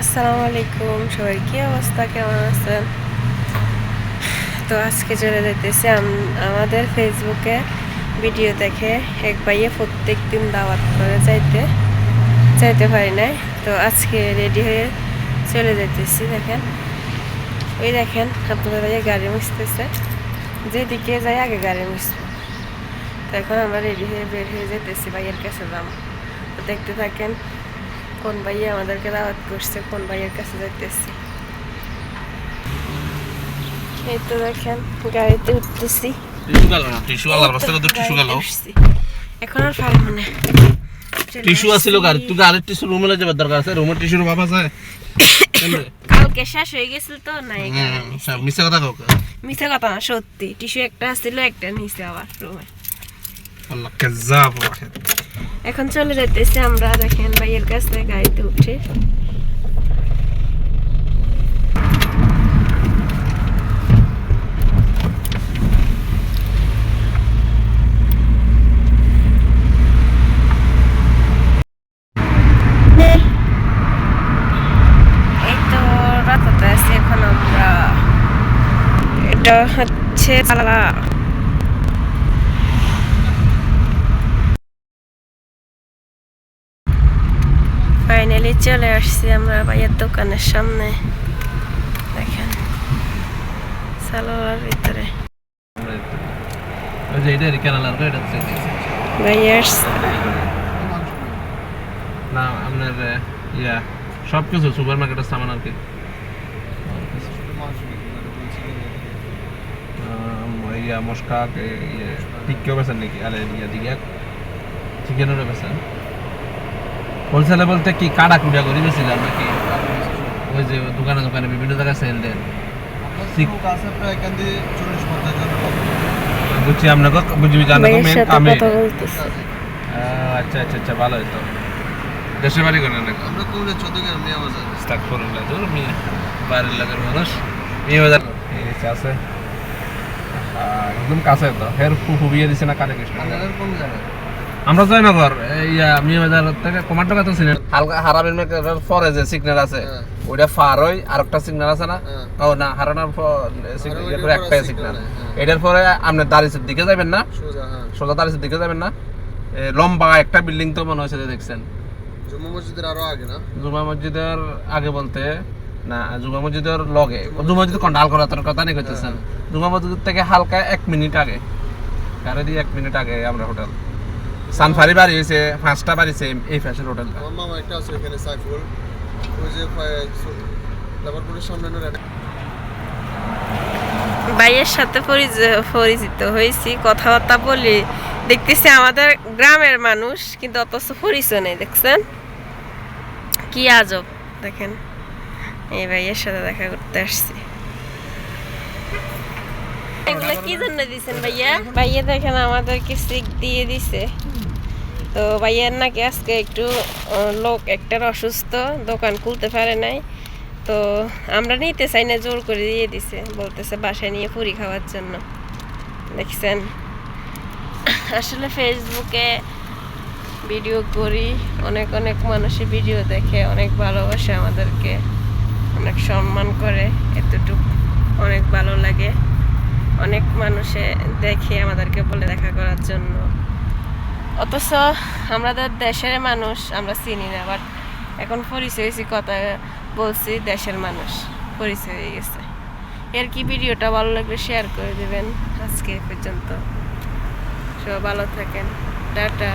আসসালামু আলাইকুম, সবাই কি অবস্থা? কেমন আছেন? তো আজকে চলে যেতেছি আমাদের ফেসবুকে ভিডিও দেখে এক ভাইয়ে প্রত্যেক দিন দাওয়াত করে যাইতে। যাইতে পারি নাই। তো আজকে রেডি হয়ে চলে যেতেছি দেখেন। ওই দেখেন আপনাদের ভাইয়া গাড়ি মুছতেছে। যেদিকে যাই আগে গাড়ি মুছবো। তো এখন আমরা রেডি হয়ে বের হয়ে যেতেছি ভাইয়ের কাছে দাম দেখতে থাকেন কোন ভাইয়া আমাদেরকে দাওয়াত করছে কোন ভাইয়ের কাছে যাইতেছি। এই তো দেখেন গাড়িতে উঠতেছি। এখন আর পারব না চলে টিস্যু আছিল গাড়ি। তুই গাড়ির টিস্যু রুমে যাবার দরকার আছে রুমের টিস্যুর বাবা আছে। কালকে শেষ হয়ে গেছিল তো নাই মিথ্যা কথা কাউকে? মিথ্যা কথা না সত্যি। টিস্যু একটা ছিল একটা নিচে আবার রুমে। আল্লাহ ওয়াহিদ এখন চলে যেতেছি আমরা দেখেন ভাইয়ের কাছে গাড়িতে উঠে। হচ্ছে চালা ফাইনালি চলে আসছি আমরা ভাইয়ের দোকানের সামনে। দেখেন সালোয়ার ভিতরে। না আপনার ইয়া সব কিছু সুপার মার্কেটের সামান আর কি। ইয়া মস্কা ইয়ে বেছেন নাকি? আরে ইয়া দিকে চিকেনেরও বেছেন হোলসেলে বলতে কি কাটা কুটা করে বেছিলাম নাকি? ওই যে দোকানে দোকানে বিভিন্ন জায়গায় সেল দেন বুঝছি আপনাকে বুঝবি জানা আহ, আচ্ছা আচ্ছা আচ্ছা ভালো হইতো দেশের বাড়ি করে নাকি? আমরা কোলে চৌদ্দগ্রাম মিয়া বাজার। স্টাক করুন না দূর মেয়ে। বাইরের লোকের মানুষ। মেয়ে বাজার। আছে একদম কাছে তো। হের ফুফু বিয়ে দিছে না কালে কৃষ্ণ কোন জায়গায়? আমরা জয়নগর ইয়া মেয়ে বাজার থেকে কমান্ডো হালকা পরে যে সিগন্যাল আছে হ্যাঁ। ওইটা ফার হই আর একটা সিগন্যাল আছে না? হ্যাঁ। ও না হারানোর সিগন্যাল একটাই সিগন্যাল হ্যাঁ। এটার পরে আপনি দিকে যাবেন না? সোজা দাঁড়িয়ে দিকে যাবেন না? লম্বা একটা বিল্ডিং তো মনে হচ্ছে দেখছেন। জম্মু মসজিদের আরও আগে না? জুমা মসজিদের আগে বলতে না জুমা মসজিদের লগে। জুমা মসজিদ কন্ডাল করা তোর কথা নেই কইতেছেন? জুমা মসজিদ থেকে হালকা এক মিনিট আগে। গাড়ি দিয়ে এক মিনিট আগে আমরা হোটেল। সানফারি বাড়ি হয়েছে পাঁচটা বাড়িছে এই ফ্যাশন হোটেলটা। আমার মামা একটা আছে এখানে সাইফুল। ওই যে লাভারপুরের সামনে ভাইয়ের সাথে পরিচিত হয়েছি কথাবার্তা বলি। দেখতেছি আমাদের গ্রামের মানুষ কিন্তু অথচ পরিচয় নেই দেখছেন? কি আজব দেখেন। এই ভাইয়ের সাথে দেখা করতে আসছি। এগুলো কি জন্য দিছেন ভাইয়া? ভাইয়া দেখেন, আমাদেরকে সিক দিয়ে দিছে। তো ভাইয়ার নাকি আজকে একটু লোক একটার অসুস্থ, দোকান খুলতে পারে নাই। তো আমরা নিতে চাই না, জোর করে দিয়ে দিছে। বলতেছে বাসায় নিয়ে পুরি খাওয়ার জন্য। দেখছেন? আসলে ফেসবুকে ভিডিও করি, অনেক অনেক মানুষের ভিডিও দেখে, অনেক ভালোবাসে আমাদেরকে। অনেক সম্মান করে, এতটুকু অনেক ভালো লাগে। বসে দেখে আমাদেরকে বলে দেখা করার জন্য। অথচ আমাদের দেশের মানুষ, আমরা চিনি না বাট এখন পরিচয় হয়েছি, কথা বলছি দেশের মানুষ, পরিচয় হয়ে গেছে। এর কি ভিডিওটা ভালো লাগলে শেয়ার করে দেবেন আজকে পর্যন্ত। সব ভালো থাকেন। টাটা।